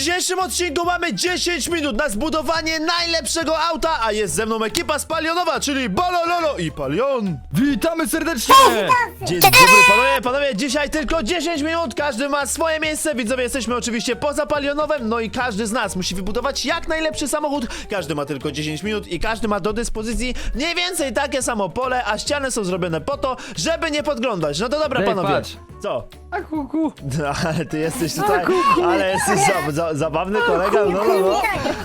dzisiejszym odcinku mamy 10 minut na zbudowanie najlepszego auta, a jest ze mną ekipa spalionowa, czyli Bolo, Lolo i Palion. Witamy serdecznie! Dzień dobry panowie, panowie, dzisiaj tylko 10 minut, każdy ma swoje miejsce, widzowie jesteśmy oczywiście poza palionowem, no i każdy z nas musi wybudować jak najlepszy samochód, każdy ma tylko 10 minut i każdy ma do dyspozycji mniej więcej takie samo pole, a ściany są zrobione po to, żeby nie podglądać. No to dobra Dave, panowie, patrz. Co? A kuku. No, ale ty jesteś tutaj, ale jesteś za, za, zabawny kolega, no, no, no.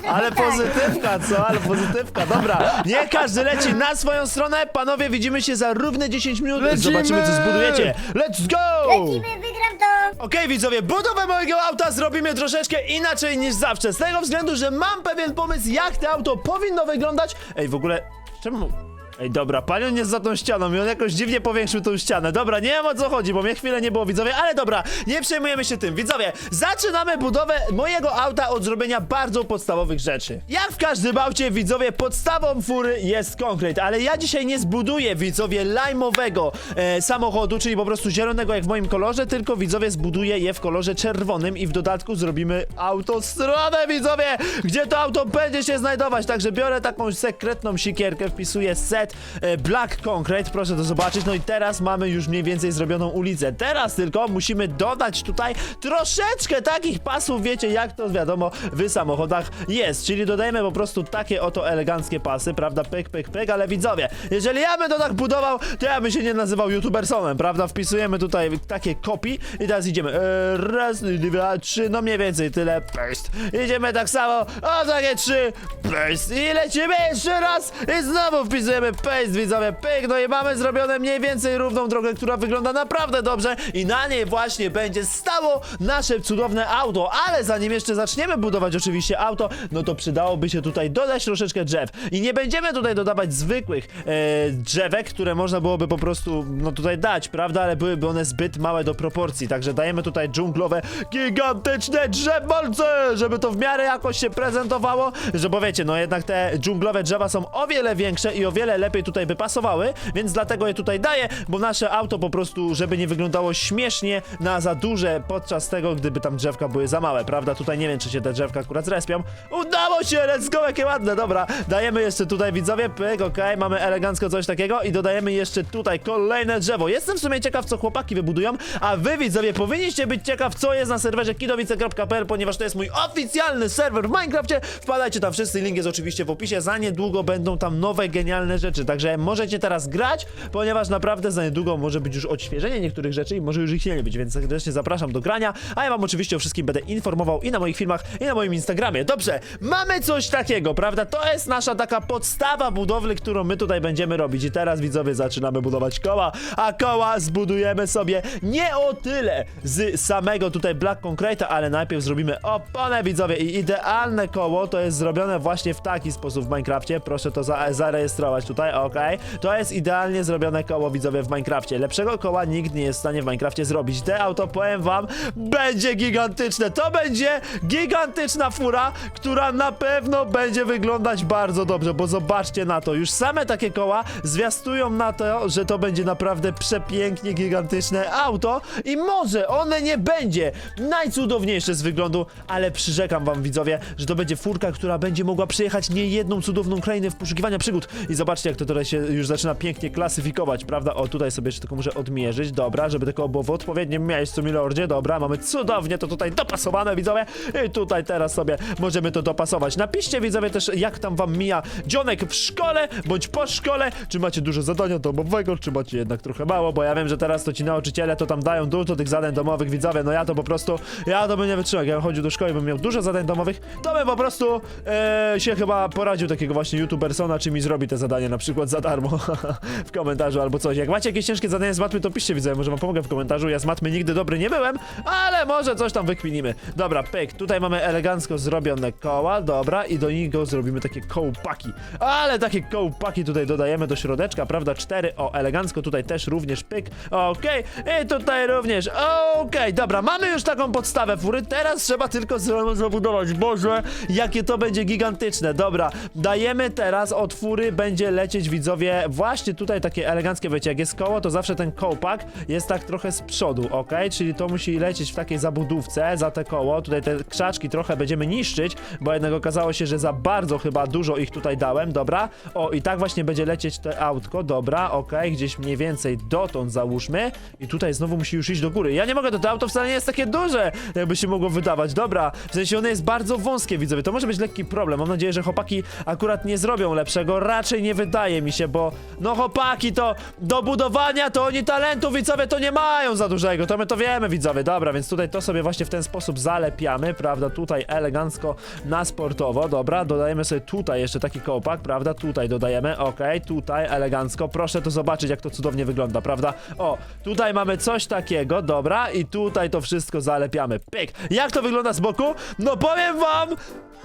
Ale pozytywka, co? Ale pozytywka, dobra. Nie każdy leci na swoją stronę. Panowie, widzimy się za równe 10 minut. Lecimy! Zobaczymy, co zbudujecie. Let's go! Lecimy, wygram to! Okej, widzowie, budowę mojego auta zrobimy troszeczkę inaczej niż zawsze. Z tego względu, że mam pewien pomysł, jak to auto powinno wyglądać. Ej, w ogóle, czemu... Ej, dobra, panion jest za tą ścianą i on jakoś dziwnie powiększył tą ścianę. Dobra, nie wiem o co chodzi, bo mnie chwilę nie było, widzowie, ale dobra, nie przejmujemy się tym. Widzowie, zaczynamy budowę mojego auta od zrobienia bardzo podstawowych rzeczy. Jak w każdym aucie, widzowie, podstawą fury jest konkret, ale ja dzisiaj nie zbuduję, widzowie, lajmowego e, samochodu, czyli po prostu zielonego jak w moim kolorze, tylko widzowie zbuduję je w kolorze czerwonym i w dodatku zrobimy autostronę, widzowie, gdzie to auto będzie się znajdować. Także biorę taką sekretną sikierkę, wpisuję set e, Black Concrete, proszę to zobaczyć. No i teraz mamy już mniej więcej zrobioną ulicę. Teraz tylko musimy dodać tutaj troszeczkę takich pasów, wiecie jak to wiadomo w samochodach jest. Czyli dodajemy po prostu takie oto eleganckie pasy, prawda? Pyk, pyk, pyk, ale widzowie, jeżeli ja bym to tak budował, to ja bym się nie nazywał youtubersonem, prawda? Wpisujemy tutaj takie copy i teraz idziemy. E, raz, dwa, trzy, no mniej więcej tyle. Paste. Idziemy tak samo. O, takie trzy. Paste. I lecimy jeszcze raz. I znowu wpisujemy paste, widzowie. Pyk. No i mamy zrobione mniej więcej równą drogę, która wygląda naprawdę dobrze. I na niej właśnie będzie stało nasze cudowne auto. Ale zanim jeszcze zaczniemy budować oczywiście auto, no to przydałoby się tutaj dodać troszeczkę drzew. I nie będziemy tutaj dodawać zwykłych e, drzewek, które można byłoby po prostu, no tutaj dać, prawda? Ale byłyby one zbyt małe do proporcji. Także dajemy tutaj dżunglowe, gigantyczne drzewolce, żeby to w miarę jakoś się prezentowało. Że bo wiecie, no jednak te dżunglowe drzewa są o wiele większe i o wiele lepiej tutaj by pasowały, więc dlatego je tutaj daję, bo nasze auto po prostu, żeby nie wyglądało śmiesznie na za duże podczas tego, gdyby tam drzewka były za małe, prawda? Tutaj nie wiem, czy się te drzewka akurat zrespią. Udało się, let's go, jakie ładne, dobra. Dajemy jeszcze tutaj, widzowie, pyk, okej, mamy elegancko coś takiego i dodajemy jeszcze tutaj kolejne drzewo. Jestem w sumie ciekaw, co chłopaki wybudują, a wy, widzowie, powinniście być ciekaw, co jest na serwerze kidowice.pl, ponieważ to jest mój oficjalny serwer w Minecrafcie. Wpadajcie tam wszyscy, link jest oczywiście w opisie. Za niedługo będą tam nowe, genialne rzeczy, także możecie teraz grać, ponieważ naprawdę za niedługo może być już odświeżenie niektórych rzeczy i może już ich nie być, więc serdecznie zapraszam do grania, a ja wam oczywiście o wszystkim będę informował i na moich filmach, i na moim Instagramie. Dobrze, mamy coś takiego, prawda? To jest nasza taka podstawa budowli, którą my tutaj będziemy robić. I teraz, widzowie, zaczynamy budować koła, a koła zbudujemy sobie nie o tyle z samego tutaj Black Concrete, ale najpierw zrobimy oponę, widzowie, i idealne koło to jest zrobione właśnie w taki sposób w Minecrafcie, proszę to za zarejestrować tutaj, okej. To jest idealnie zrobione koło, widzowie, w Minecrafcie. Lepszego koła nikt nie jest w stanie w Minecrafcie zrobić. Te auto, powiem wam, będzie gigantyczne. To będzie gigantyczna fura, która na pewno będzie wyglądać bardzo dobrze, bo zobaczcie na to. Już same takie koła zwiastują na to, że to będzie naprawdę przepięknie gigantyczne auto i może one nie będzie najcudowniejsze z wyglądu, ale przyrzekam wam, widzowie, że to będzie furka, która będzie mogła przejechać niejedną cudowną krainę w poszukiwania przygód. I zobaczcie, jak to tutaj się już zaczyna pięknie klasyfikować, prawda? O, tutaj sobie jeszcze tylko muszę odmierzyć, dobra, żeby tylko było w odpowiednim miejscu, milordzie, dobra, mamy cudownie to tutaj dopasowane, widzowie, i tutaj teraz sobie możemy to dopasować. Napiszcie, widzowie, też jak tam wam mija dzionek w szkole, bądź po szkole, czy macie dużo zadania domowego, czy macie jednak trochę mało, bo ja wiem, że teraz to ci nauczyciele to tam dają dużo tych zadań domowych, widzowie, no ja to po prostu, ja to bym nie wytrzymał, jak ja chodził do szkoły, bym miał dużo zadań domowych, to bym po prostu e, się chyba poradził takiego właśnie youtubersona, czy mi zrobi te zadanie na przykład za darmo w komentarzu albo coś. Jak macie jakieś ciężkie zadanie z matmy, to piszcie, widzę, może wam pomogę w komentarzu, ja z matmy nigdy dobry nie byłem, ale może coś tam wykminimy. Dobra, pyk, tutaj mamy elegancko zrobione koła, dobra, i do niego zrobimy takie kołpaki, ale takie kołpaki tutaj dodajemy do środeczka, prawda, cztery, o, elegancko tutaj też również pyk, okej, i tutaj również, okej, dobra, mamy już taką podstawę fury, teraz trzeba tylko zabudować, boże, jakie to będzie gigantyczne, dobra, dajemy teraz od fury, będzie lecieć widzowie. Właśnie tutaj takie eleganckie, wiecie, jak jest koło, to zawsze ten kołpak jest tak trochę z przodu, ok? Czyli to musi lecieć w takiej zabudówce za te koło, tutaj te krzaczki trochę będziemy niszczyć, bo jednak okazało się, że za bardzo chyba dużo ich tutaj dałem, dobra? O, i tak właśnie będzie lecieć to autko, dobra, ok, gdzieś mniej więcej dotąd załóżmy. I tutaj znowu musi już iść do góry. Ja nie mogę, to, to auto wcale nie jest takie duże, jakby się mogło wydawać, dobra, w sensie ono jest bardzo wąskie, widzowie, to może być lekki problem, mam nadzieję, że chłopaki akurat nie zrobią lepszego, raczej nie wydaje mi się, bo no chłopaki to do budowania to oni talentu, widzowie, to nie mają za dużego, to my to wiemy, widzowie, dobra, więc tutaj to sobie właśnie w ten sposób zalepiamy, prawda, tutaj elegancko na sportowo, dobra, dodajemy sobie tutaj jeszcze taki kołpak, prawda, tutaj dodajemy, okej, tutaj elegancko, proszę to zobaczyć, jak to cudownie wygląda, prawda, o, tutaj mamy coś takiego, dobra, i tutaj to wszystko zalepiamy, pyk, jak to wygląda z boku? No powiem wam,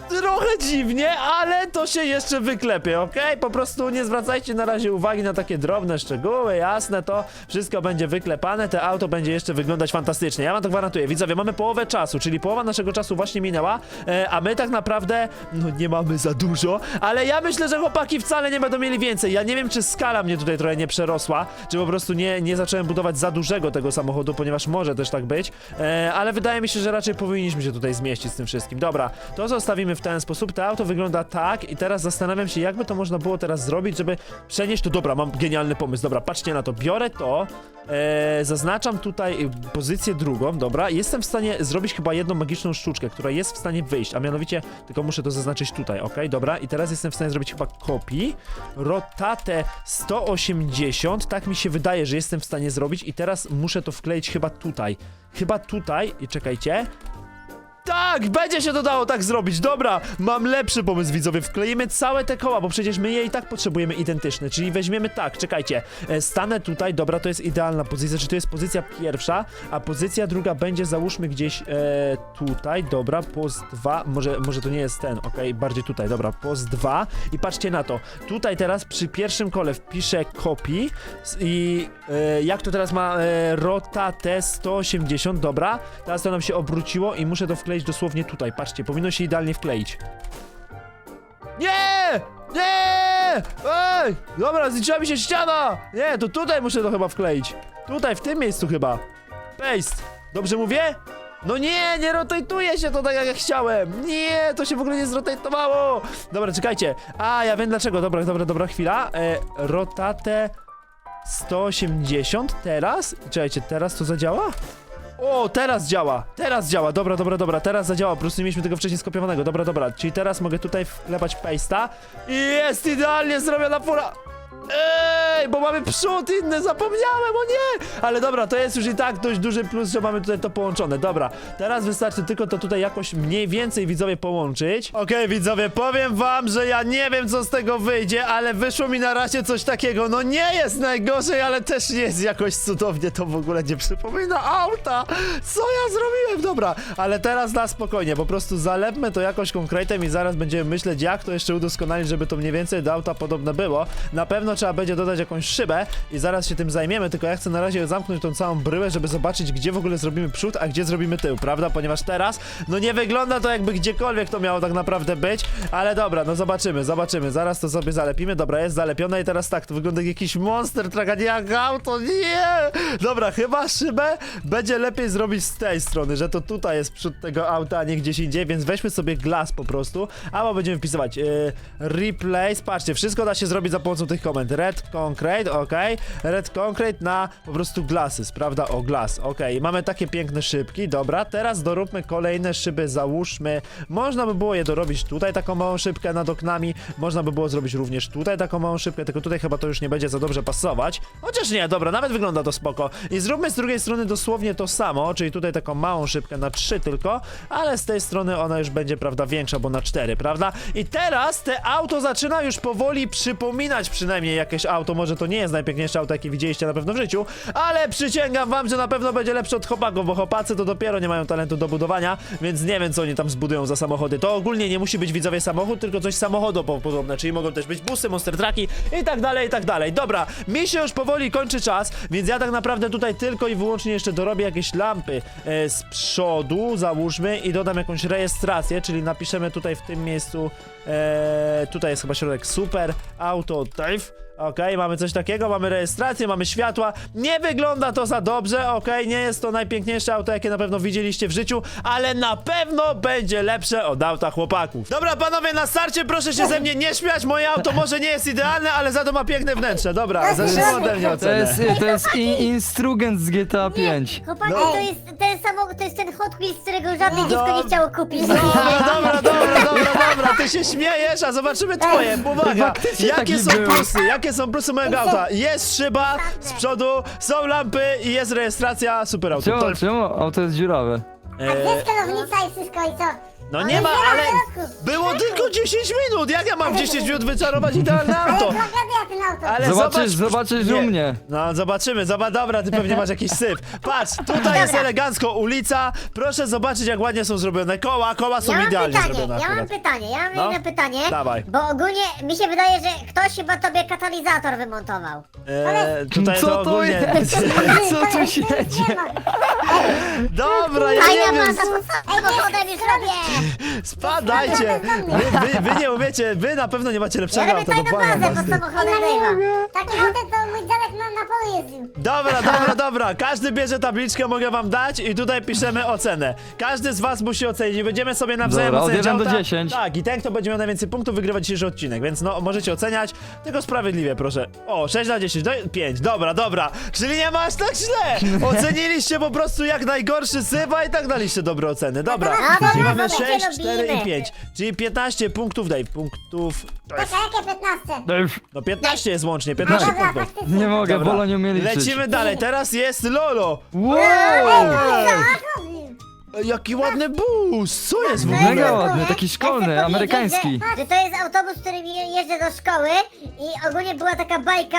trochę dziwnie, ale to się jeszcze wyklepie, okej? Po prostu nie zwracajcie na razie uwagi na takie drobne szczegóły, jasne, to wszystko będzie wyklepane, te auto będzie jeszcze wyglądać fantastycznie, ja wam to gwarantuję. Widzowie, mamy połowę czasu, czyli połowa naszego czasu właśnie minęła, e, a my tak naprawdę, no nie mamy za dużo, ale ja myślę, że chłopaki wcale nie będą mieli więcej. Ja nie wiem, czy skala mnie tutaj trochę nie przerosła, czy po prostu nie, nie zacząłem budować za dużego tego samochodu, ponieważ może też tak być, e, ale wydaje mi się, że raczej powinniśmy się tutaj zmieścić z tym wszystkim. Dobra, to zostawimy w ten sposób, to auto wygląda tak i teraz zastanawiam się, jakby to można było teraz zrobić, żeby przenieść to, dobra, mam genialny pomysł, dobra, patrzcie na to, biorę to, e, zaznaczam tutaj pozycję drugą, dobra, jestem w stanie zrobić chyba jedną magiczną sztuczkę, która jest w stanie wyjść, a mianowicie, tylko muszę to zaznaczyć tutaj, ok, dobra, i teraz jestem w stanie zrobić chyba kopii, rotatę 180, tak mi się wydaje, że jestem w stanie zrobić i teraz muszę to wkleić chyba tutaj, chyba tutaj, i czekajcie, tak, będzie się to dało tak zrobić. Dobra, mam lepszy pomysł, widzowie. Wkleimy całe te koła, bo przecież my je i tak potrzebujemy identyczne. Czyli weźmiemy tak, czekajcie. E, Stanę tutaj, dobra, to jest idealna pozycja. Czy to jest pozycja pierwsza, a pozycja druga będzie, załóżmy gdzieś e, tutaj, dobra, post 2. Może, może to nie jest ten, okej, bardziej tutaj, dobra, post 2. I patrzcie na to. Tutaj teraz przy pierwszym kole wpiszę copy i e, jak to teraz ma e, rotatę 180, dobra. Teraz to nam się obróciło i muszę to wkleić dosłownie tutaj. Patrzcie, powinno się idealnie wkleić. Nie! Nie! Ej! Dobra, zliczyła mi się ściana! Nie, to tutaj muszę to chyba wkleić. Tutaj, w tym miejscu chyba. Paste. Dobrze mówię? No nie, nie rotatuje się to tak jak ja chciałem. Nie, to się w ogóle nie zrotatowało. Dobra, czekajcie. A, ja wiem dlaczego. Dobra, dobra, dobra, chwila. E, rotatę 180 teraz? Czekajcie, teraz to zadziała? O, teraz działa, teraz działa, dobra, dobra, dobra, teraz zadziała, po prostu nie mieliśmy tego wcześniej skopiowanego, dobra, dobra, czyli teraz mogę tutaj wklepać paste'a. I jest idealnie zrobiona fura. Ej, bo mamy przód inny, zapomniałem, o nie! Ale dobra, to jest już i tak dość duży plus, że mamy tutaj to połączone. Dobra, teraz wystarczy tylko to tutaj jakoś mniej więcej widzowie połączyć. Okej, widzowie, powiem wam, że ja nie wiem co z tego wyjdzie, ale wyszło mi na razie coś takiego. No nie jest najgorzej, ale też nie jest jakoś cudownie, to w ogóle nie przypomina auta. Co ja zrobiłem? Dobra, ale teraz na spokojnie, po prostu zalepmy to jakoś konkretem i zaraz będziemy myśleć, jak to jeszcze udoskonalić, żeby to mniej więcej do auta podobne było. Na pewno trzeba będzie dodać jakąś szybę i zaraz się tym zajmiemy, tylko ja chcę na razie zamknąć tą całą bryłę, żeby zobaczyć, gdzie w ogóle zrobimy przód, a gdzie zrobimy tył, prawda? Ponieważ teraz, no nie wygląda to jakby gdziekolwiek to miało tak naprawdę być, ale dobra, no zobaczymy, zobaczymy, zaraz to sobie zalepimy, dobra, jest zalepione i teraz tak, to wygląda jak jakiś monster jak auto, nie! Dobra, chyba szybę będzie lepiej zrobić z tej strony, że to tutaj jest przód tego auta, a nie gdzieś indziej, więc weźmy sobie glass po prostu, albo będziemy wpisywać yy, replace, patrzcie, wszystko da się zrobić za pomocą tych komend, red concrete, ok, red concrete na po prostu glasses, prawda, o glass, ok, mamy takie piękne szybki, dobra, teraz doróbmy kolejne szyby, załóżmy, można by było je dorobić tutaj taką małą szybkę nad oknami, można by było zrobić również tutaj taką małą szybkę, tylko tutaj chyba to już nie będzie za dobrze pasować, chociaż nie, dobra, nawet wygląda to spoko. I zróbmy z drugiej strony dosłownie to samo, czyli tutaj taką małą szybkę na 3 tylko, ale z tej strony ona już będzie, prawda, większa, bo na 4, prawda, i teraz te auto zaczyna już powoli przypominać przynajmniej jakieś auto, może to nie jest najpiękniejsze auto, jakie widzieliście na pewno w życiu, ale przysięgam wam, że na pewno będzie lepsze od chłopaków, bo chłopacy to dopiero nie mają talentu do budowania, więc nie wiem, co oni tam zbudują za samochody. To ogólnie nie musi być widzowie samochód, tylko coś samochodopodobne, czyli mogą też być busy, monster trucki i tak dalej, i tak dalej. Dobra, mi się już powoli kończy czas, więc ja tak naprawdę tutaj tylko i wyłącznie jeszcze dorobię jakieś lampy e, z przodu, załóżmy, i dodam jakąś rejestrację, czyli napiszemy tutaj w tym miejscu, e, tutaj jest chyba środek super, auto, dive, Okej, mamy coś takiego, mamy rejestrację, mamy światła. Nie wygląda to za dobrze, okej, nie jest to najpiękniejsze auto, jakie na pewno widzieliście w życiu, ale na pewno będzie lepsze od auta chłopaków. Dobra, panowie, na starcie proszę się ze mnie nie śmiać, moje auto może nie jest idealne, ale za to ma piękne wnętrze. Dobra, zacznijmy ode mnie To ocenę. jest, to jest in, instrugent z GTA 5. Chłopaki, No. to jest ten samochód, to jest ten Hot Wheels, którego żadne No. dziecko nie chciało kupić. Dobra, dobra, dobra, dobra, dobra, ty się śmiejesz, a zobaczymy twoje. Uwaga, Faktycznie jakie taki są był. plusy, jakie są plusy mojego auta? Jest szyba z przodu, są lampy i jest rejestracja super auto. Czemu, czemu auto jest dziurawe? A gdzie jest kierownica i wszystko i co? No nie ma, ale było tylko 10 minut, jak ja mam w 10 minut wyczarować idealne auto? Tragedia ten auto. Ale Zobaczysz, zobacz, zobaczysz nie. u mnie. No zobaczymy, zobacz, dobra, ty pewnie masz jakiś syf. Patrz, tutaj jest elegancko ulica, proszę zobaczyć jak ładnie są zrobione koła, koła są Ja mam idealnie pytanie, zrobione ja mam akurat. pytanie, ja mam No. jedno pytanie. Dawaj. Bo ogólnie mi się wydaje, że ktoś chyba tobie katalizator wymontował. Eee, tutaj Co to ogólnie... jest? Co tu się dzieje? Dobra, ja Fajna nie wiem, masa, samochodem już robię. Spadajcie! Wy, wy, wy nie umiecie, wy na pewno nie macie lepszego auta, tajną dokładnie. bazę pod samochodem bywa. Takie auto to mój dziadek na, na polu jeździł. Dobra, dobra, dobra, każdy bierze tabliczkę, mogę wam dać i tutaj piszemy ocenę. Każdy z was musi ocenić i będziemy sobie nawzajem Dobra, od oceniać 1 do auta. 10. Tak, i ten, kto będzie miał najwięcej punktów, wygrywa dzisiejszy odcinek, więc no, możecie oceniać, tylko sprawiedliwie, proszę. O, 6 na 10, do, 5, dobra, dobra, czyli nie ma aż tak źle! Oceniliście po prostu jak najgorszy sypa i tak daliście dobre oceny, dobra. No, Czyli dobra, mamy dobra, 6, cię 4 i lubimy. 5, czyli 15 punktów, daj, punktów... To jest, Czekaj, jakie 15? no 15 jest łącznie, 15 Dobra, punktów. faktycznie. Nie mogę, Dobra. Bolo nie umie liczyć. Lecimy dalej, teraz jest Lolo! Wow! Ej, Jaki ładny bus! Co jest w Mega ogóle? ładny, taki szkolny, amerykański. Że, że to jest autobus, którym je- jeżdżę do szkoły i ogólnie była taka bajka,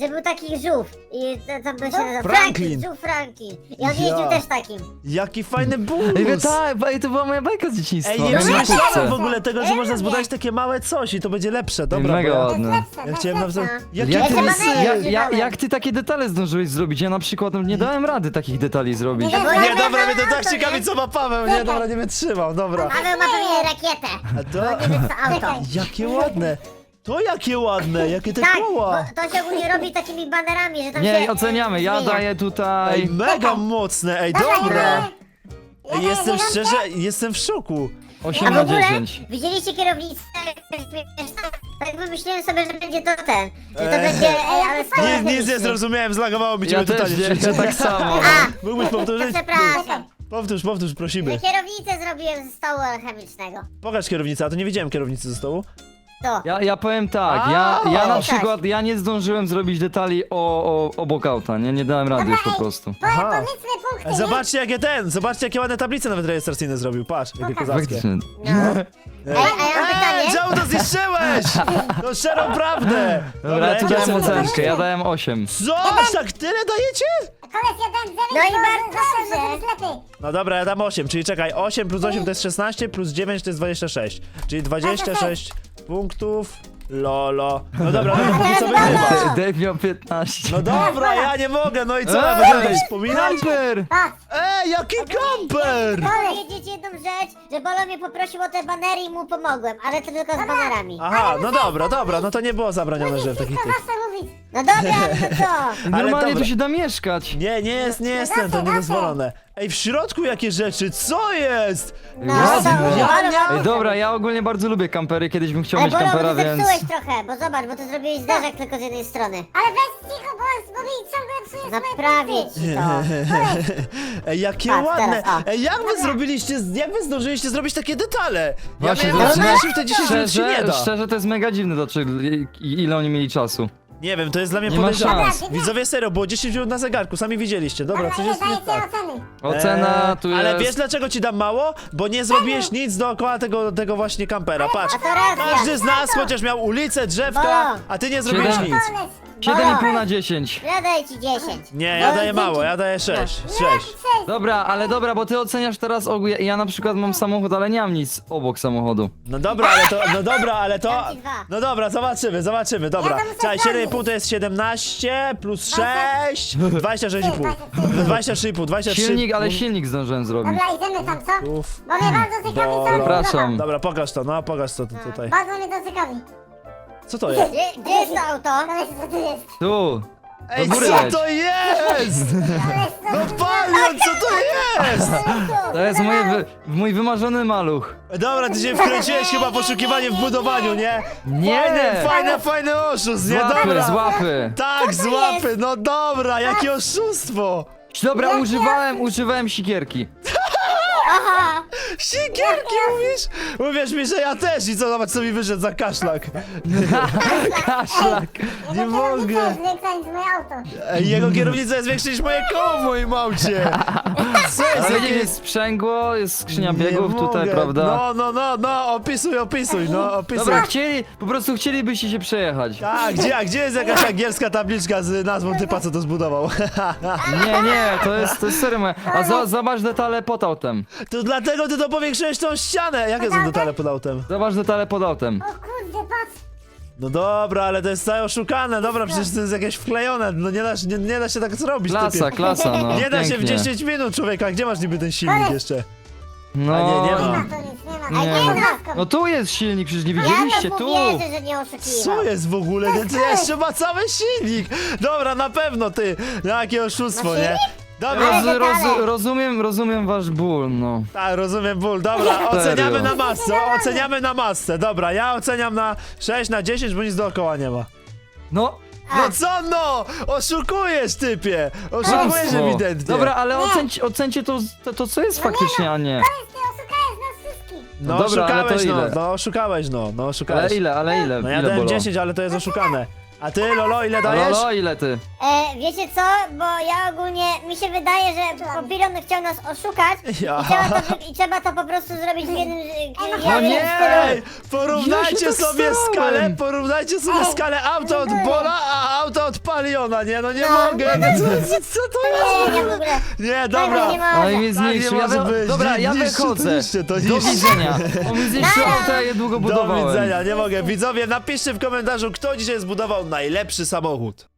że był taki żółw. I to, tam to się nazywa Franklin. Żółw Franklin. I on Ja. jeździł też takim. Jaki fajny bus! Ej, wie- tak, to była moja bajka z dzieciństwa. Ej, nie na myślałem nakładce. w ogóle tego, że Ja można lubię. zbudować takie małe coś i to będzie lepsze. Dobra, Mega bo ja, ładne. Ja chciałem. Jakie Jak ty, ja, ja, jak takie detale zdążyłeś zrobić? Ja na przykład nie dałem rady takich detali zrobić. Nie, ja Nie, dobra, mnie to tak ciekawi, co ma Paweł. Nie, dobra, nie wytrzymał, dobra. Paweł ma pewnie rakietę. A to... Auto. Jakie ładne! To jakie ładne, jakie te Tak, koła! bo to się ogólnie robi takimi banerami, że tam się... Nie, e, oceniamy, ja zmienia. daję Ej, tutaj... mega mocne, ej, Dobra, ja Ej, daję jestem dziewiątkę. szczerze, jestem w szoku. 8 A w na ogóle 10. widzieliście kierownicę? Tak wymyśliłem sobie, że będzie to ten. Że to Eee. będzie. Ej, ale skoro Nic, nic nie zrozumiałem, zlagowało mi Ja ciebie też totalnie. nie, ja Przecież- tak samo. A, Mógłbyś powtórzyć? przepraszam. Powtórz, powtórz, prosimy. Kierownicę zrobiłem z stołu chemicznego. Pokaż kierownicę, a to nie widziałem kierownicy ze stołu. To. Ja, ja powiem tak, ja, ja na tak. przykład, ja nie zdążyłem zrobić detali o, o, obok auta, nie, nie dałem rady już po prostu. Po, Aha. powiedzmy punkty, nie? Zobaczcie jakie ten, zobaczcie jakie ładne tablice nawet rejestracyjne zrobił, patrz, jakie kozackie. Faktycznie. No. Ej, a ja mam Ej, pytanie. czemu to zniszczyłeś? To szczerą prawdę. Dobra, ja tu jakie dałem są- ocenkę, ja dałem 8. Co? Aż tak tyle dajecie? Koleś, ja dam 9, No i bardzo dobrze. lepiej. No dobra, ja dam 8, czyli czekaj, 8 plus 8 to jest 16, plus 9 to jest 26. Czyli 26 punktów. Lolo. No dobra, no to póki co wygrywasz. Dave miał 15. No dobra, ja nie mogę, no i co, ja Ej, będę wspominać? Patrz, Ej, jaki kamper! Chcę wiedzieć jedną rzecz, że Bolo mnie poprosił o te banery i mu pomogłem, ale to tylko z banerami. Aha, no dobra, dobra, no to nie było zabronione, że w takich tych... mówić. No dobra, no co? Normalnie dobra. tu się da mieszkać. Nie, nie jest, nie jest ten, to niedozwolone. Ej, w środku jakie rzeczy, co jest? No, to, Ja miałem- Ej, dobra, ja ogólnie bardzo lubię kampery, kiedyś bym chciał Ej, mieć Bolo, bo kampera, ty więc... zepsułeś trochę, bo zobacz, bo ty zrobiłeś zderzak tylko z jednej strony. Ale weź cicho, bo, bo mi ciągle psujesz Naprawię ci to. Ej, jakie Patrz, ładne! teraz. Ej, jak wy zrobiliście, jak wy zdążyliście zrobić takie detale? Ja Właśnie, miałem to że w te 10 minut się nie Szczerze, da. szczerze to jest mega dziwne, dlaczego, ile oni mieli czasu. Nie wiem, to jest dla mnie Nie podejrzane. Widzowie serio, było 10 minut na zegarku, sami widzieliście. Dobra, coś jest nie tak. Ocena e, tu jest... Ale wiesz dlaczego ci dam mało? Bo nie zrobiłeś nic dookoła tego, tego właśnie kampera. Patrz, każdy z nas chociaż miał ulicę, drzewka, a ty nie zrobiłeś Siedem. nic. 7,5 na 10. Ja daję ci 10. Nie, ja daję mało, ja daję 6. 6. Dobra, ale dobra, bo ty oceniasz teraz ogół. Ja, ja na przykład mam samochód, ale nie mam nic obok samochodu. No dobra, ale to, no dobra, ale to, no dobra, zobaczymy, zobaczymy, dobra. Ja tam sobie Czekaj, to jest 17, plus 6, 26,5. 23,5, 23. Silnik, ale silnik zdążyłem zrobić. Dobra, idziemy tam, co? Bo mnie bardzo ciekawi, co Zapraszam. Dobra, pokaż to, no pokaż to tutaj. Bardzo mnie to ciekawi. Co to jest? Gdzie, gdzie jest to auto? Co jest? Tu, Ej, góry co leć. to jest? No Palion, co to jest? To jest moje wy, mój wymarzony maluch. Dobra, ty się wkręciłeś chyba poszukiwanie w budowaniu, nie? Nie. Fajny, fajny, fajny oszust, nie? Złapy, Dobra. złapy. Tak, z łapy, no dobra, jakie oszustwo! Dobra, używałem, używałem sikierki. Aha! Sikierki mówisz? Uwierz mi, że ja też i co, zobacz co mi wyszedł za kaszlak. Kaszlak. Nie mogę. jest większa niż moje auto. Ej, jego kierownica jest większa niż moje koło w moim aucie. Co jest Ale jakieś... jest sprzęgło, jest skrzynia Nie biegów tutaj, mogę. prawda? No, no, no, no, opisuj, opisuj, no, opisuj. Dobra, chcieli, po prostu chcielibyście się przejechać. Tak, gdzie, a gdzie jest jakaś angielska tabliczka z nazwą typa, co to zbudował? Nie, nie, to jest, to jest serio moje. A za, zobacz detale pod autem. To dlatego ty to powiększyłeś tą ścianę. Jakie są detale pod autem? Zobacz detale pod autem. O kurde, patrz. No dobra, ale to jest całe oszukane. Dobra, przecież to jest jakieś wklejone. No nie da, się- nie, nie da się tak zrobić. Klasa, typie. klasa, no. Nie da się w pięknie. 10 minut, człowieka. Gdzie masz niby ten silnik jeszcze? No, A nie, nie Nie ma. ma tu nic, nie ma. Nie. Ej, nie ma. No tu jest silnik, przecież nie Ja widzieliście, to tu. wierzę, że nie oszukiwał. Co jest w ogóle? Nie, To jeszcze ma cały silnik. Dobra, na pewno ty. Jakie oszustwo, nie? Dobra, Roz, roz, rozumiem, rozumiem wasz ból, no. tak, rozumiem ból. Dobra, oceniamy na masę. Oceniamy na masę. Dobra, ja oceniam na 6 na 10, bo nic dookoła nie ma. No, No co no? Oszukujesz, typie! Oszukujesz kłamstwo. ewidentnie. Dobra, ale ocencie, ocencie to, to, to, co jest faktycznie, a nie. Koleś, ty oszukałeś nas wszystkich. No Dobra, ale oszukałeś, to no, ile? no oszukałeś, no, no oszukałeś. Ale ile, ale ile, No ja ile dałem bolo? 10, ale to jest oszukane. A ty, Lolo, ile A dajesz? Lolo, ile ty? E, wiecie co? Bo ja ogólnie, mi się wydaje, że Popilon chciał nas oszukać Ja. i, trzeba to, wy- i trzeba to po prostu zrobić w jednym, No nie! Ej, porównajcie Ja się tak sobie stałem. skalę, porównajcie sobie skalę auto od Bola, a auto od Paliona, nie? No nie No. mogę, no co, co, co to jest? Nie, nie w ogóle. Nie, dobra. nie No i może. mnie Tak nie zniszczył. Ja może wy... być. Dobra, ja Niszczy to, wychodzę. niszczy to, Do niszczy. widzenia. On mi zniszczył auto, ja je długo Do budowałem. widzenia, nie mogę. Widzowie, napiszcie w komentarzu, kto dzisiaj zbudował najlepszy samochód.